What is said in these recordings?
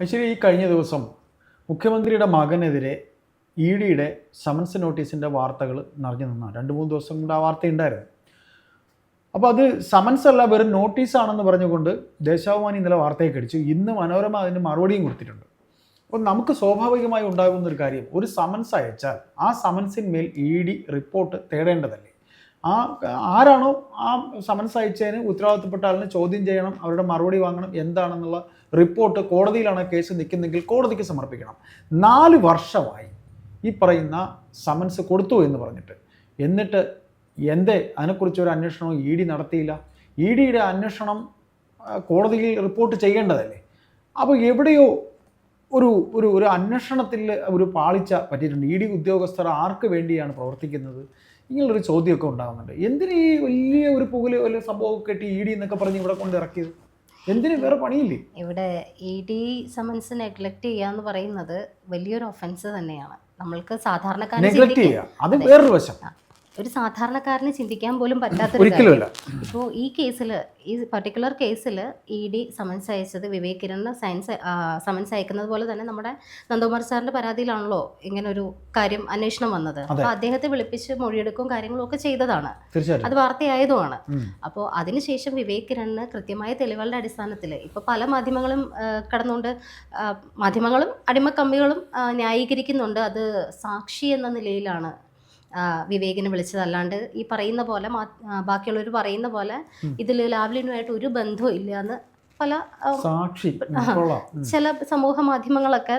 ശരി ഈ കഴിഞ്ഞ ദിവസം മുഖ്യമന്ത്രിയുടെ മകനെതിരെ ഇ ഡിയുടെ സമൻസ് നോട്ടീസിന്റെ വാർത്തകൾ നിറഞ്ഞു നിന്നാണ്. രണ്ട് മൂന്ന് ദിവസം കൊണ്ട് ആ വാർത്ത ഉണ്ടായിരുന്നു. അപ്പോൾ അത് സമൻസ് അല്ല വെറും നോട്ടീസാണെന്ന് പറഞ്ഞുകൊണ്ട് ദേശാഭിമാനി ഇന്നലെ വാർത്തയെ കടിച്ചു ഇന്ന് മനോരമ അതിന് മറുപടിയും കൊടുത്തിട്ടുണ്ട്. അപ്പോൾ നമുക്ക് സ്വാഭാവികമായി ഉണ്ടാകുന്ന ഒരു കാര്യം ഒരു സമൻസ് അയച്ചാൽ ആ സമൻസിന്മേൽ ഇ ഡി റിപ്പോർട്ട് തേടേണ്ടതല്ലേ? ആ ആരാണോ ആ സമൻസ് അയച്ചതിന് ഉത്തരവാദിത്തപ്പെട്ട ആളിനെ ചോദ്യം ചെയ്യണം അവരുടെ മറുപടി വാങ്ങണം എന്താണെന്നുള്ള റിപ്പോർട്ട് കോടതിയിലാണ് കേസ് നിൽക്കുന്നെങ്കിൽ കോടതിക്ക് സമർപ്പിക്കണം. നാല് വർഷമായി ഈ പറയുന്ന സമൻസ് കൊടുത്തു എന്ന് പറഞ്ഞിട്ട്. എന്നിട്ട് എന്തേ? അതിനെക്കുറിച്ച് ഒരു അന്വേഷണവും ഇ ഡി നടത്തിയില്ല. ഇ ഡിയുടെ അന്വേഷണം കോടതിയിൽ റിപ്പോർട്ട് ചെയ്യേണ്ടതല്ലേ? അപ്പോൾ എവിടെയോ ഒരു ഒരു ഒരു അന്വേഷണത്തിൽ ഒരു പാളിച്ച പറ്റിയിട്ടുണ്ട്. ഇ ഡി ഉദ്യോഗസ്ഥർ ആർക്ക് വേണ്ടിയാണ് പ്രവർത്തിക്കുന്നത്? ഇങ്ങനൊരു ചോദ്യമൊക്കെ ഉണ്ടാകുന്നുണ്ട് എന്തിനീ വലിയ ഒരു പുകൽ വലിയ സംഭവമൊക്കെ കെട്ടി ഇ ഡി എന്നൊക്കെ പറഞ്ഞ് ഇവിടെ കൊണ്ട് ഇറക്കിയത്? എന്തിന്? വേറെ പണിയില്ലേ? ഇവിടെ ഇ ഡി സമൻസ് നെഗ്ലക്ട് ചെയ്യാന്ന് പറയുന്നത് വലിയൊരു ഒഫൻസ് തന്നെയാണ്. നമ്മൾക്ക് സാധാരണക്കാരെ നെഗ്ലക്ട് ചെയ്യുക അത് വേറൊരു വശം. ഒരു സാധാരണക്കാരന് ചിന്തിക്കാൻ പോലും പറ്റാത്ത ഇപ്പോൾ ഈ കേസിൽ ഈ പർട്ടിക്കുലർ കേസിൽ ഇ ഡി സമൻസ് അയച്ചത് വിവേക് കിരണ് സയൻസ് സമൻസ് അയക്കുന്നത് പോലെ തന്നെ നമ്മുടെ നന്ദകുമാർ സാറിന്റെ പരാതിയിലാണല്ലോ ഇങ്ങനെ ഒരു കാര്യം അന്വേഷണം വന്നത്. അപ്പോൾ അദ്ദേഹത്തെ വിളിപ്പിച്ച് മൊഴിയെടുക്കും കാര്യങ്ങളും ഒക്കെ ചെയ്തതാണ്. അത് വാർത്തയായതുമാണ്. അപ്പോൾ അതിനുശേഷം വിവേക് കിരണിന് കൃത്യമായ തെളിവുകളുടെ അടിസ്ഥാനത്തിൽ ഇപ്പോൾ പല മാധ്യമങ്ങളും കടന്നുകൊണ്ട് മാധ്യമങ്ങളും അടിമക്കമ്പികളും ന്യായീകരിക്കുന്നുണ്ട്. അത് സാക്ഷി എന്ന നിലയിലാണ് വിവേകിനെ വിളിച്ചതല്ലാണ്ട് ഈ പറയുന്ന പോലെ ബാക്കിയുള്ളവർ പറയുന്ന പോലെ ഇതിൽ ലാവ്ലിനുമായിട്ട് ഒരു ബന്ധവും ഇല്ല എന്ന് പല സാക്ഷി. ചില സമൂഹ മാധ്യമങ്ങളൊക്കെ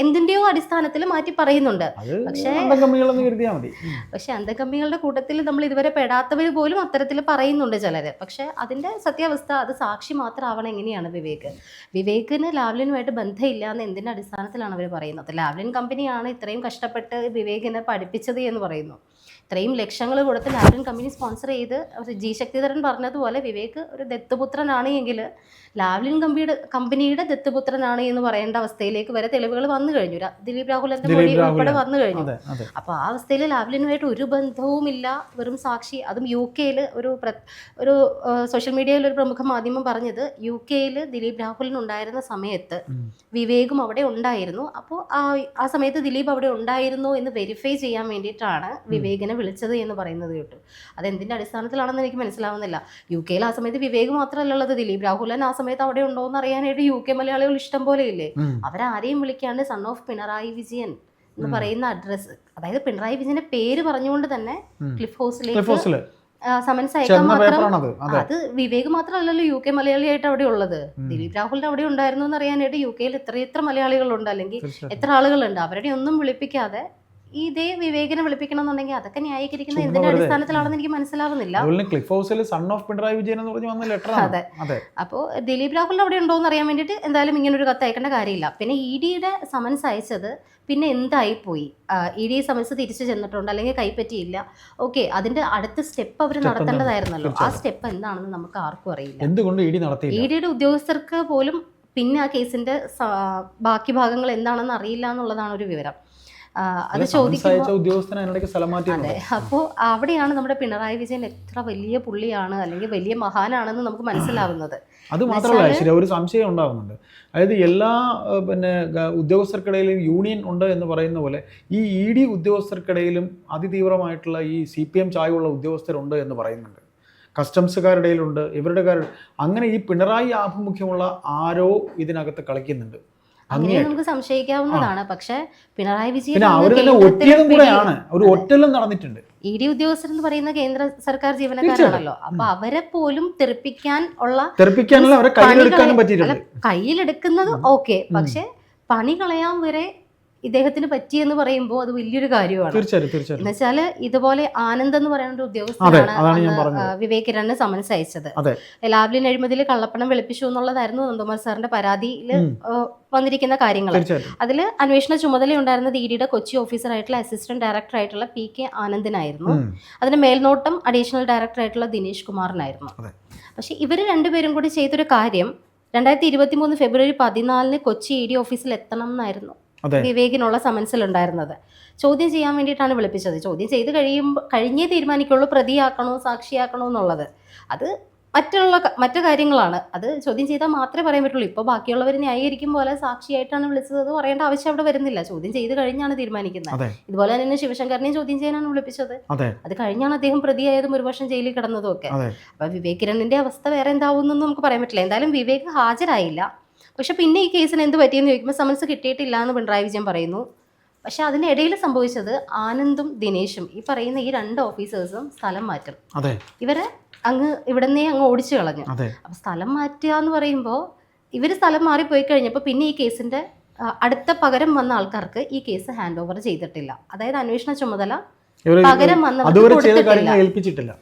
ആ, എന്തിന്റെയോ അടിസ്ഥാനത്തിൽ മാറ്റി പറയുന്നുണ്ട്. പക്ഷേ- പക്ഷെ അന്ധകമ്മികളുടെ കൂട്ടത്തിൽ നമ്മൾ ഇതുവരെ പെടാത്തവർ പോലും അത്തരത്തിൽ പറയുന്നുണ്ട് ചിലര്. പക്ഷെ അതിന്റെ സത്യാവസ്ഥ അത് സാക്ഷി മാത്രമാവണം എങ്ങനെയാണ് വിവേക്? വിവേകിന് ലാവ്ലിനുമായിട്ട് ബന്ധമില്ല എന്ന് എന്തിന്റെ അടിസ്ഥാനത്തിലാണ് അവർ പറയുന്നത്? ലാവ്ലിൻ കമ്പനിയാണ് ഇത്രയും കഷ്ടപ്പെട്ട് വിവേകിനെ പഠിപ്പിച്ചത് എന്ന് പറയുന്നു. ഇത്രയും ലക്ഷങ്ങൾ കൊടുത്ത് ലാവ്ലിൻ കമ്പനി സ്പോൺസർ ചെയ്ത് ജി ശക്തിധരൻ പറഞ്ഞതുപോലെ വിവേക് ഒരു ദത്തുപുത്രനാണ് എങ്കിൽ ലാവ്ലിൻ കമ്പനിയുടെ കമ്പനിയുടെ ദത്തുപുത്രനാണ് എന്ന് പറയേണ്ട അവസ്ഥയിലേക്ക് വരെ തെളിവുകൾ വന്നു കഴിഞ്ഞു. ദിലീപ് രാഹുൽ ദിലീപ് മൊഴി ഉൾപ്പെടെ വന്നു കഴിഞ്ഞു. അപ്പോൾ ആ അവസ്ഥയിൽ ലാവ്ലിനുമായിട്ട് ഒരു ബന്ധവുമില്ല. വെറും സാക്ഷി. അതും യു കെയിൽ ഒരു ഒരു സോഷ്യൽ മീഡിയയിൽ ഒരു പ്രമുഖ മാധ്യമം പറഞ്ഞത് യു കെയിൽ ദിലീപ് രാഹുലിനുണ്ടായിരുന്ന സമയത്ത്. വിവേകും അവിടെ ഉണ്ടായിരുന്നു. അപ്പോൾ ആ ആ സമയത്ത് ദിലീപ് അവിടെ ഉണ്ടായിരുന്നു എന്ന് വെരിഫൈ ചെയ്യാൻ വേണ്ടിയിട്ടാണ് വിവേകിനെ വിളിച്ചത് എന്ന് പറയുന്നത് കേട്ടു. അതെന്തിന്റെ അടിസ്ഥാനത്തിലാണെന്ന് എനിക്ക് മനസ്സിലാവുന്നില്ല. യു കെയിൽ ആ സമയത്ത് വിവേക് മാത്രമല്ല ഉള്ളത് ദിലീപ്. രാഹുലൻ ആ സമയത്ത് അവിടെ ഉണ്ടോ എന്ന് അറിയാനായിട്ട് യു കെ മലയാളികൾ ഇഷ്ടം പോലെ ഇല്ലേ. അവരാരെയും വിളിക്കാണ്ട് സൺ ഓഫ് പിണറായി വിജയൻ എന്ന് പറയുന്ന അഡ്രസ്സ് അതായത് പിണറായി വിജയന്റെ പേര് പറഞ്ഞുകൊണ്ട് തന്നെ. ക്ലിഫ് ഹൗസിലേക്ക് സമൻസ് അയക്കാൻ മാത്രം അത്. വിവേക് മാത്രമല്ലല്ലോ യു കെ മലയാളിയായിട്ട് അവിടെ ഉള്ളത്. ദിലീപ് രാഹുലിന്റെ അവിടെ ഉണ്ടായിരുന്നു എന്ന് അറിയാനായിട്ട് യു കെയിൽ എത്ര എത്ര മലയാളികളുണ്ട് അല്ലെങ്കിൽ എത്ര ആളുകളുണ്ട്. അവരുടെ ഒന്നും വിളിപ്പിക്കാതെ ഇതേ വിവേകനെ വിളിപ്പിക്കണം എന്നുണ്ടെങ്കിൽ അതൊക്കെ ന്യായീകരിക്കുന്ന എന്തിന്റെ അടിസ്ഥാനത്തിലാണെന്ന് എനിക്ക് മനസ്സിലാവുന്നില്ല. ക്ലിഫ് ഹൗസിൽ സൺ ഓഫ് പിണറായി വിജയൻ എന്ന് പറഞ്ഞ് വന്ന ലെറ്റർ അതെ. അതെ. അപ്പോൾ ദിലീപ് രാഹുൽ അവിടെ ഉണ്ടോ എന്ന് അറിയാൻ വേണ്ടിയിട്ട് എന്തായാലും ഇങ്ങനെ ഒരു കത്ത് അയക്കേണ്ട കാര്യമില്ല. പിന്നെ ഇ ഡിയുടെ സമൻസ് അയച്ചത് പിന്നെ എന്തായി പോയി? ഇ ഡി സമൻസ് തിരിച്ചു ചെന്നിട്ടുണ്ട് അല്ലെങ്കിൽ കൈപ്പറ്റിയില്ല. ഓക്കെ അതിന്റെ അടുത്ത സ്റ്റെപ്പ് അവർ നടത്തേണ്ടതായിരുന്നല്ലോ. ആ സ്റ്റെപ്പ് എന്താണെന്ന് നമുക്ക് ആർക്കും അറിയില്ല. എന്തുകൊണ്ട് ഇ ഡി ഇ ഡിയുടെ ഉദ്യോഗസ്ഥർക്ക് പോലും പിന്നെ ആ കേസിന്റെ ബാക്കി ഭാഗങ്ങൾ എന്താണെന്ന് അറിയില്ല എന്നുള്ളതാണ് ഒരു വിവരം. അത് ചോദിക്കുമ്പോൾ അയച്ച സ്ഥലം മാറ്റി അതെ അപ്പോൾ അവിടെയാണ് നമ്മുടെ പിണറായി വിജയൻ എത്ര വലിയ പുള്ളിയാണ് അല്ലെങ്കിൽ വലിയ മഹാനാണെന്ന് നമുക്ക് മനസ്സിലാവുന്നത്. അത് മാത്രമല്ല ശരി ഒരു സംശയം ഉണ്ടാകുന്നുണ്ട് അതായത് എല്ലാ പിന്നെ ഉദ്യോഗസ്ഥർക്കിടയിലും യൂണിയൻ ഉണ്ട് എന്ന് പറയുന്ന പോലെ ഈ ഇ ഡി ഉദ്യോഗസ്ഥർക്കിടയിലും അതിതീവ്രമായിട്ടുള്ള ഈ സി പി എം ചായവുള്ള ഉദ്യോഗസ്ഥരുണ്ട് എന്ന് പറയുന്നുണ്ട്. കസ്റ്റംസുകാരുടെ ഇടയിലുണ്ട് ഇവരുടെ കാര്യം അങ്ങനെ ഈ പിണറായി ആഭിമുഖ്യമുള്ള ആരോ ഇതിനകത്ത് കളിക്കുന്നുണ്ട്. അങ്ങനെ നമുക്ക് സംശയിക്കാവുന്നതാണ്. പക്ഷെ പിണറായി വിജയൻ ഒരു ഒറ്റലും നടന്നിട്ടുണ്ട്. ഇ ഡി ഉദ്യോഗസ്ഥർ എന്ന് പറയുന്ന കേന്ദ്ര സർക്കാർ ജീവനക്കാരാണല്ലോ. അപ്പൊ അവരെ പോലും തെറിപ്പിക്കാൻ ഉള്ള തെറിപ്പിക്കാനുള്ള കയ്യിലെടുക്കുന്നത് ഓക്കെ. പക്ഷെ പണി കളയാൻ വരെ ഇദ്ദേഹത്തിന് പറ്റിയെന്ന് പറയുമ്പോൾ അത് വലിയൊരു കാര്യമാണ്. തീർച്ചയായും എന്നുവെച്ചാൽ ഇതുപോലെ ആനന്ദ് എന്ന് പറയുന്ന ഒരു ഉദ്യോഗസ്ഥനാണ് അതാണ് ഞാൻ പറഞ്ഞത്. ആ, വിവേക് കിരണിന് സമൻസ് അയച്ചത്. ലാവ്ലിൻ അഴിമതിയിൽ കള്ളപ്പണം വെളുപ്പിച്ചു എന്നുള്ളതായിരുന്നു നന്ദകുമാർ സാറിന്റെ പരാതിയിൽ വന്നിരിക്കുന്ന കാര്യങ്ങൾ അതിൽ അതിൽ അന്വേഷണ ഉണ്ടായിരുന്ന ഇ ഡിയുടെ കൊച്ചി ഓഫീസറായിട്ടുള്ള അസിസ്റ്റന്റ് ഡയറക്ടർ ആയിട്ടുള്ള പി കെ ആനന്ദിനായിരുന്നു. അതിന് മേൽനോട്ടം അഡീഷണൽ ഡയറക്ടർ ആയിട്ടുള്ള ദിനേശ് കുമാറിനായിരുന്നു. പക്ഷെ ഇവർ രണ്ടുപേരും കൂടി ചെയ്തൊരു കാര്യം രണ്ടായിരത്തി ഇരുപത്തി മൂന്ന് ഫെബ്രുവരി പതിനാലിന് കൊച്ചി ഇ ഡി ഓഫീസിൽ എത്തണം എന്നായിരുന്നു. വിവേകിനുള്ള സമൻസിൽ ഉണ്ടായിരുന്നത്. ചോദ്യം ചെയ്യാൻ വേണ്ടിയിട്ടാണ് വിളിപ്പിച്ചത്. ചോദ്യം ചെയ്ത് കഴിയുമ്പോൾ കഴിഞ്ഞേ തീരുമാനിക്കുള്ളൂ പ്രതിയാക്കണോ സാക്ഷിയാക്കണോ എന്നുള്ളത്. അത് മറ്റുള്ള മറ്റു കാര്യങ്ങളാണ്. അത് ചോദ്യം ചെയ്താൽ മാത്രമേ പറയാൻ പറ്റുള്ളൂ. ഇപ്പോൾ ബാക്കിയുള്ളവർ ന്യായീകരിക്കും പോലെ സാക്ഷിയായിട്ടാണ് വിളിച്ചത്. പറയേണ്ട ആവശ്യം അവിടെ വരുന്നില്ല. ചോദ്യം ചെയ്ത് കഴിഞ്ഞാണ് തീരുമാനിക്കുന്നത്. ഇതുപോലെ തന്നെ ശിവശങ്കറിനെയും ചോദ്യം ചെയ്യാനാണ് വിളിപ്പിച്ചത്. അതെ. കഴിഞ്ഞാണ് അദ്ദേഹം പ്രതിയായതും ഒരു വർഷം ജയിലിൽ കിടന്നതും ഒക്കെ. അപ്പൊ വിവേക് കിരണിന്റെ അവസ്ഥ വേറെ എന്താവുമെന്നൊന്നും നമുക്ക് പറയാൻ പറ്റില്ല. എന്തായാലും വിവേക് ഹാജരായില്ല. പക്ഷെ പിന്നെ ഈ കേസിന് എന്ത് പറ്റിയെന്ന് ചോദിക്കുമ്പോൾ സമൻസ് കിട്ടിയിട്ടില്ല എന്ന് പിണറായി വിജയൻ പറയുന്നു. പക്ഷെ അതിനിടയിൽ സംഭവിച്ചത് ആനന്ദും ദിനേശും. ഈ പറയുന്ന ഈ രണ്ട് ഓഫീസേഴ്സും സ്ഥലം മാറ്റും ഇവരെ അങ്ങ് ഇവിടുന്നേ അങ്ങ് ഓടിച്ചു കളഞ്ഞു. അപ്പൊ സ്ഥലം മാറ്റുക എന്ന് പറയുമ്പോൾ ഇവർ സ്ഥലം മാറിപ്പോയി കഴിഞ്ഞപ്പോൾ പിന്നെ ഈ കേസിന്റെ അടുത്ത പകരം വന്ന ആൾക്കാർക്ക് ഈ കേസ് ഹാൻഡ് ഓവർ ചെയ്തിട്ടില്ല. അതായത് അന്വേഷണ ചുമതല പകരം ഏൽപ്പിച്ചിട്ടില്ല.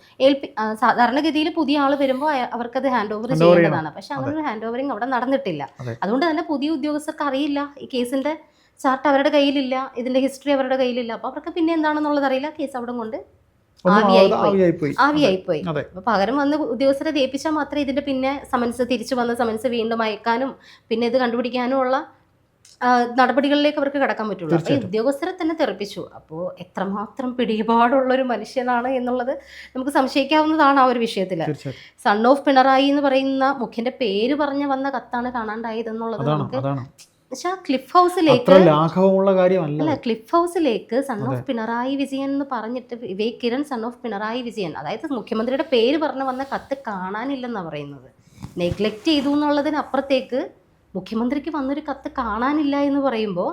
സാധാരണഗതിയിൽ പുതിയ ആൾ വരുമ്പോൾ അവർക്കത് ഹാൻഡ് ഓവർ ചെയ്യേണ്ടതാണ്. പക്ഷെ അങ്ങനെ ഒരു ഹാൻഡ് ഓവറിങ് അവിടെ നടന്നിട്ടില്ല. അതുകൊണ്ട് തന്നെ പുതിയ ഉദ്യോഗസ്ഥർക്ക് അറിയില്ല. ഈ കേസിന്റെ ചാർട്ട് അവരുടെ കയ്യിലില്ല. ഇതിന്റെ ഹിസ്റ്ററി അവരുടെ കയ്യിലില്ല. അപ്പൊ അവർക്ക് പിന്നെ എന്താണെന്നുള്ളത് അറിയില്ല. കേസ് അവിടെ കൊണ്ട് ആവിയായി പോയി. അപ്പൊ പകരം വന്ന് ഉദ്യോഗസ്ഥരെ ഏൽപ്പിച്ചാൽ മാത്രമേ ഇതിന്റെ പിന്നെ സമൻസ് തിരിച്ചു വന്ന സമൻസ് വീണ്ടും അയക്കാനും പിന്നെ ഇത് കണ്ടുപിടിക്കാനും ഉള്ള നടപടികളിലേക്ക് അവർക്ക് കടക്കാൻ പറ്റുള്ളൂ. അപ്പൊ ഈ ഉദ്യോഗസ്ഥരെ തന്നെ തെറിപ്പിച്ചു. അപ്പോൾ എത്രമാത്രം പിടിപാടുള്ള ഒരു മനുഷ്യനാണ് എന്നുള്ളത് നമുക്ക് സംശയിക്കാവുന്നതാണ് ആ ഒരു വിഷയത്തിൽ സൺ ഓഫ് പിണറായി എന്ന് പറയുന്ന മുഖ്യന്റെ പേര് പറഞ്ഞ് വന്ന കത്താണ് കാണാണ്ടായത് എന്നുള്ളത് അതാണ് നമുക്ക് പക്ഷെ ക്ലിഫ് ഹൗസിലേക്ക് ലാഘവമുള്ള കാര്യമല്ല. അല്ല ക്ലിഫ് ഹൗസിലേക്ക് സൺ ഓഫ് പിണറായി വിജയൻ എന്ന് പറഞ്ഞിട്ട് വിവേക് കിരൺ സൺ ഓഫ് പിണറായി വിജയൻ അതായത് മുഖ്യമന്ത്രിയുടെ പേര് പറഞ്ഞു വന്ന കത്ത് കാണാനില്ലെന്നാണ് പറയുന്നത്. നെഗ്ലക്റ്റ് ചെയ്തു എന്നുള്ളതിനപ്പുറത്തേക്ക് മുഖ്യമന്ത്രിക്ക് വന്നൊരു കത്ത് കാണാനില്ല എന്ന് പറയുമ്പോൾ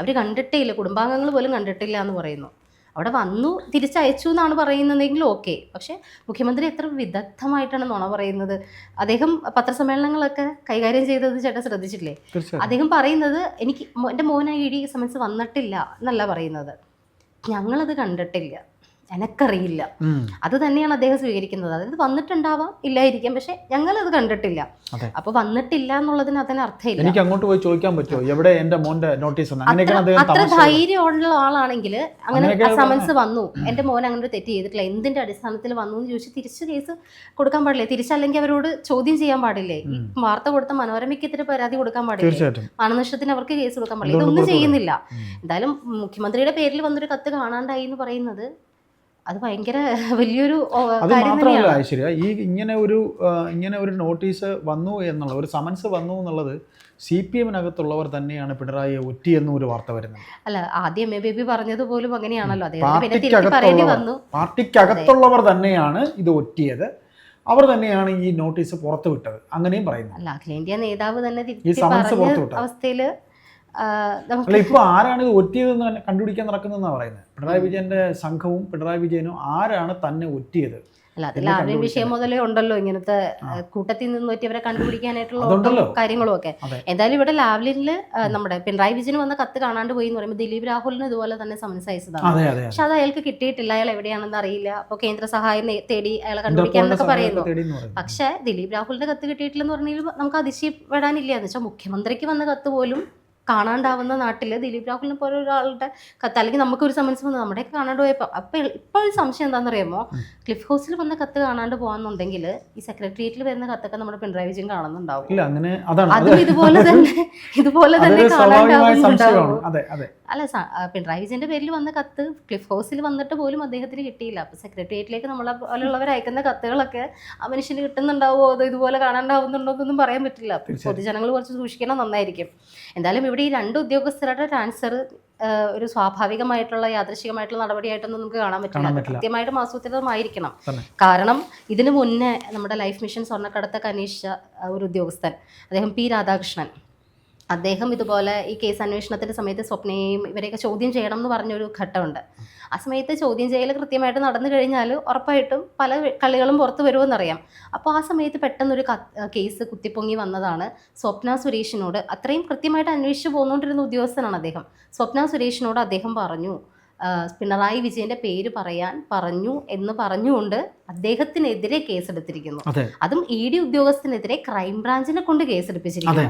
അവർ കണ്ടിട്ടേ ഇല്ല കുടുംബാംഗങ്ങൾ പോലും കണ്ടിട്ടില്ല എന്ന് പറയുന്നു. അവിടെ വന്നു തിരിച്ചയച്ചു എന്നാണ് പറയുന്നതെങ്കിൽ ഓക്കെ. പക്ഷേ മുഖ്യമന്ത്രി എത്ര വിദഗ്ധമായിട്ടാണ് നുണ പറയുന്നത്. അദ്ദേഹം പത്രസമ്മേളനങ്ങളൊക്കെ കൈകാര്യം ചെയ്തത് ചേട്ടാ ശ്രദ്ധിച്ചില്ലേ അദ്ദേഹം പറയുന്നത് എനിക്ക് എന്റെ മോനായി ഇ ഡി സമയത്ത് വന്നിട്ടില്ല എന്നല്ല പറയുന്നത്. ഞങ്ങളത് കണ്ടിട്ടില്ല. എനക്കറിയില്ല. അത് തന്നെയാണ് അദ്ദേഹം സ്വീകരിക്കുന്നത്. അതായത് വന്നിട്ടുണ്ടാവാം ഇല്ലായിരിക്കാം പക്ഷെ ഞങ്ങൾ അത്. കണ്ടിട്ടില്ല. അപ്പൊ വന്നിട്ടില്ല എന്നുള്ളതിന് അതിന് അർത്ഥമില്ല. എനിക്ക് അങ്ങോട്ട് പോയി ചോദിക്കാൻ പറ്റുമോ? എവിടെ എന്റെ മോന്റെ നോട്ടീസ് അത്ര ധൈര്യമുള്ള ആളാണെങ്കിൽ അങ്ങനെ സമൻസ് വന്നു. എന്റെ മോൻ അങ്ങനെ ഒരു തെറ്റ് ചെയ്തിട്ടില്ല. എന്തിന്റെ അടിസ്ഥാനത്തിൽ വന്നു എന്ന് ചോദിച്ചു തിരിച്ച് കേസ് കൊടുക്കാൻ പാടില്ലേ? തിരിച്ചല്ലെങ്കിൽ അവരോട് ചോദ്യം ചെയ്യാൻ പാടില്ലേ? ഈ. വാർത്ത കൊടുത്ത മനോരമയ്ക്ക് ഇത്തിരി പരാതി കൊടുക്കാൻ പാടില്ലേ? മാനനഷ്ടത്തിന് അവർക്ക് കേസ് കൊടുക്കാൻ പാടില്ല? ഇതൊന്നും ചെയ്യുന്നില്ല. എന്തായാലും മുഖ്യമന്ത്രിയുടെ പേരിൽ വന്നൊരു കത്ത് കാണാണ്ടായി എന്ന് പറയുന്നത് അത് ഭയങ്കര വലിയൊരു അത് മാത്രമല്ല ഐശ്വര്യ ഈ ഇങ്ങനെ ഒരു ഇങ്ങനെ ഒരു നോട്ടീസ് വന്നു എന്നുള്ള ഒരു സമൻസ് വന്നു എന്നുള്ളത് സി പി എമ്മിനകത്തുള്ളവർ തന്നെയാണ് പിണറായി ഒറ്റിയെന്നും എന്നൊരു വാർത്ത വരുന്നത്. അല്ല ആദ്യം എം ബേബി പറഞ്ഞത് പോലും അങ്ങനെയാണല്ലോ പാർട്ടിക്കകത്തുള്ളവർ തന്നെയാണ് ഇത് ഒറ്റിയത്. അവർ തന്നെയാണ് ഈ നോട്ടീസ് പുറത്തുവിട്ടത്. അങ്ങനെയും പറയുന്നു. അല്ല അഖിലേന്ത്യാ നേതാവ് തന്നെ അവസ്ഥയിൽ അല്ല ഇപ്പൊ ആരാണ് ഇത് ഒറ്റിയതെന്ന് തന്നെ കണ്ടുപിടിക്കാൻ നടക്കുന്നതെന്നാണ് പറയുന്നത് പിണറായി വിജയന്റെ സംഘവും പിണറായി വിജയനും ആരാണ് തന്നെ ഒറ്റിയത്? അല്ല അതിൽ ആദ്യം. വിഷയം മുതലേ ഉണ്ടല്ലോ ഇങ്ങനത്തെ കൂട്ടത്തിൽ നിന്ന് പറ്റിയവരെ കണ്ടുപിടിക്കാനായിട്ടുള്ള. കാര്യങ്ങളും ഒക്കെ എന്തായാലും ഇവിടെ ലാവ്ലിനിൽ നമ്മുടെ പിണറായി വിജയൻ വന്ന കത്ത് കാണാണ്ട് പോയി എന്ന് പറയുമ്പോൾ ദിലീപ് രാഹുലിന് ഇതുപോലെ തന്നെ സമൻസ് അയച്ചതാണ്. പക്ഷെ അത് അയാൾക്ക് കിട്ടിയിട്ടില്ല. അയാൾ എവിടെയാണെന്ന് അറിയില്ല. അപ്പോൾ കേന്ദ്ര സഹായം തേടി അയാളെ കണ്ടുപിടിക്കാന്നൊക്കെ പറയുന്നു. പക്ഷേ ദിലീപ് രാഹുലിന്റെ കത്ത് കിട്ടിയിട്ടില്ലെന്ന് പറഞ്ഞാൽ നമുക്ക് അതിശയപ്പെടാനില്ല. എന്ന് വെച്ചാൽ മുഖ്യമന്ത്രിക്ക് വന്ന കത്ത് പോലും കാണാണ്ടാവുന്ന നാട്ടിൽ ദിലീപ് രാഹുലിനെ പോലെ ഒരാളുടെ കത്ത് അല്ലെങ്കിൽ നമുക്കൊരു സമൻസ് വന്ന്. നമ്മുടെയൊക്കെ കാണാണ്ട് പോയപ്പോൾ അപ്പോൾ ഇപ്പോൾ ഒരു സംശയം എന്താണെന്നറിയാമോ. ക്ലിഫ് ഹൗസിൽ വന്ന കത്ത് കാണാണ്ട് പോകാന്നുണ്ടെങ്കിൽ ഈ സെക്രട്ടേറിയറ്റിൽ വരുന്ന കത്തൊക്കെ നമ്മുടെ പിണറായി വിജയൻ കാണുന്നുണ്ടാവും. ഇല്ല അങ്ങനെ അതാണ്. അത് ഇതുപോലെ തന്നെ ഇതുപോലെ തന്നെ കാണാണ്ടാവുന്നുണ്ടാവും. അല്ല പിണറായി വിജയന്റെ പേരിൽ വന്ന കത്ത് ക്ലിഫ് ഹൗസിൽ വന്നിട്ട് പോലും അദ്ദേഹത്തിന് കിട്ടിയില്ല. അപ്പൊ സെക്രട്ടേറിയറ്റിലേക്ക് നമ്മളെ പോലുള്ളവർ അയക്കുന്ന കത്തുകളൊക്കെ ആ മനുഷ്യന് കിട്ടുന്നുണ്ടാവോ? അതോ ഇതുപോലെ കാണാണ്ടാവുന്നുണ്ടോ എന്നൊന്നും പറയാൻ പറ്റില്ല. പൊതുജനങ്ങൾ കുറച്ച് സൂക്ഷിക്കണം നന്നായിരിക്കും. എന്തായാലും ഇവിടെ ഈ രണ്ട് ഉദ്യോഗസ്ഥരുടെ ട്രാൻസ്ഫർ ഒരു സ്വാഭാവികമായിട്ടുള്ള യാദൃശികമായിട്ടുള്ള നടപടിയായിട്ടൊന്നും നമുക്ക് കാണാൻ പറ്റില്ല. കൃത്യമായിട്ടും ആസൂത്രിതമായിരിക്കണം. കാരണം ഇതിനു മുന്നേ നമ്മുടെ ലൈഫ് മിഷൻ സ്വർണക്കടത്തൊക്കെ അന്വേഷിച്ച ഒരു ഉദ്യോഗസ്ഥൻ അദ്ദേഹം പി രാധാകൃഷ്ണൻ. അദ്ദേഹം ഇതുപോലെ ഈ കേസ് അന്വേഷണത്തിന്റെ സമയത്ത് സ്വപ്നയെയും ഇവരെയൊക്കെ ചോദ്യം ചെയ്യണം എന്ന് പറഞ്ഞൊരു ഘട്ടമുണ്ട്. ആ സമയത്ത് ചോദ്യം ചെയ്യൽ കൃത്യമായിട്ട് നടന്നു കഴിഞ്ഞാൽ ഉറപ്പായിട്ടും പല കളികളും പുറത്തു വരുമെന്നറിയാം. അപ്പോൾ ആ സമയത്ത് പെട്ടെന്നൊരു കേസ് കുത്തിപ്പൊങ്ങി വന്നതാണ് സ്വപ്ന സുരേഷിനോട്. അത്രയും കൃത്യമായിട്ട് അന്വേഷിച്ച് പോന്നുകൊണ്ടിരുന്ന ഉദ്യോഗസ്ഥനാണ് അദ്ദേഹം. സ്വപ്ന സുരേഷിനോട് അദ്ദേഹം പറഞ്ഞു പിണറായി വിജയന്റെ പേര് പറയാൻ പറഞ്ഞു എന്ന് പറഞ്ഞുകൊണ്ട് അദ്ദേഹത്തിനെതിരെ കേസെടുത്തിരിക്കുന്നു. അതെ. ഇ ഡി ഉദ്യോഗസ്ഥനെതിരെ ക്രൈംബ്രാഞ്ചിനെ കൊണ്ട് കേസെടുപ്പിച്ചിരിക്കുന്നു.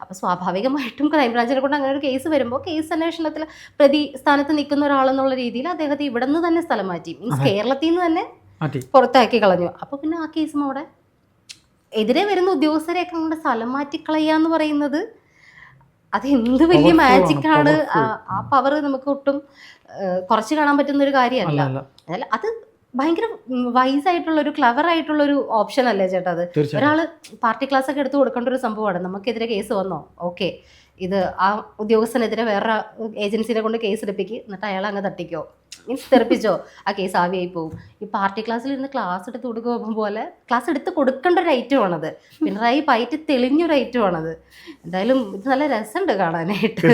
അപ്പൊ സ്വാഭാവികമായിട്ടും ക്രൈംബ്രാഞ്ചിനെ കൊണ്ട് അങ്ങനെ ഒരു കേസ് വരുമ്പോൾ കേസ് അന്വേഷണത്തിൽ പ്രതി സ്ഥാനത്ത് നിൽക്കുന്ന ഒരാളെന്നുള്ള രീതിയിൽ അദ്ദേഹത്തെ ഇവിടെ നിന്ന് തന്നെ സ്ഥലം മാറ്റി. മീൻസ്. കേരളത്തിൽ നിന്ന് തന്നെ പുറത്താക്കി കളഞ്ഞു. അപ്പൊ പിന്നെ ആ കേസും അവിടെ. എതിരെ വരുന്ന ഉദ്യോഗസ്ഥരെയൊക്കെ അങ്ങോട്ട് സ്ഥലം മാറ്റിക്കളയുക പറയുന്നത് അത് എന്ത് വലിയ മാജിക് ആണ് ആ- പവർ നമുക്ക് ഒട്ടും കുറച്ച് കാണാൻ പറ്റുന്ന ഒരു കാര്യമല്ല അതല്ല അത് ഭയങ്കര വൈസ് ആയിട്ടുള്ള ഒരു ക്ലവർ ആയിട്ടുള്ള ഒരു ഓപ്ഷൻ അല്ലേ ചേട്ടാ അത്? ഒരാൾ പാർട്ടി ക്ലാസ് ഒക്കെ എടുത്ത് കൊടുക്കേണ്ട ഒരു സംഭവമാണ്. നമുക്കെതിരെ കേസ് വന്നോ? ഓക്കെ ഇത് ആ ഉദ്യോഗസ്ഥനെതിരെ വേറെ ഏജൻസിനെ കൊണ്ട് കേസ് എടുപ്പിക്കുക എന്നിട്ട് അയാൾ അങ്ങ് തട്ടിക്കോ. മീൻസ് തെറിപ്പിച്ചോ? ആ കേസ് ആവിയായി പോകും ഈ പാർട്ടി ക്ലാസ്സിൽ ഇരുന്ന് ക്ലാസ് എടുത്ത് കൊടുക്കുക പോലെ ക്ലാസ് എടുത്ത് കൊടുക്കേണ്ട ഒരു ഐറ്റമാണത് പിണറായി പയറ്റ് തെളിഞ്ഞൊരു ഐറ്റമാണത് എന്തായാലും ഇത് നല്ല രസമുണ്ട് കാണാനായിട്ട്.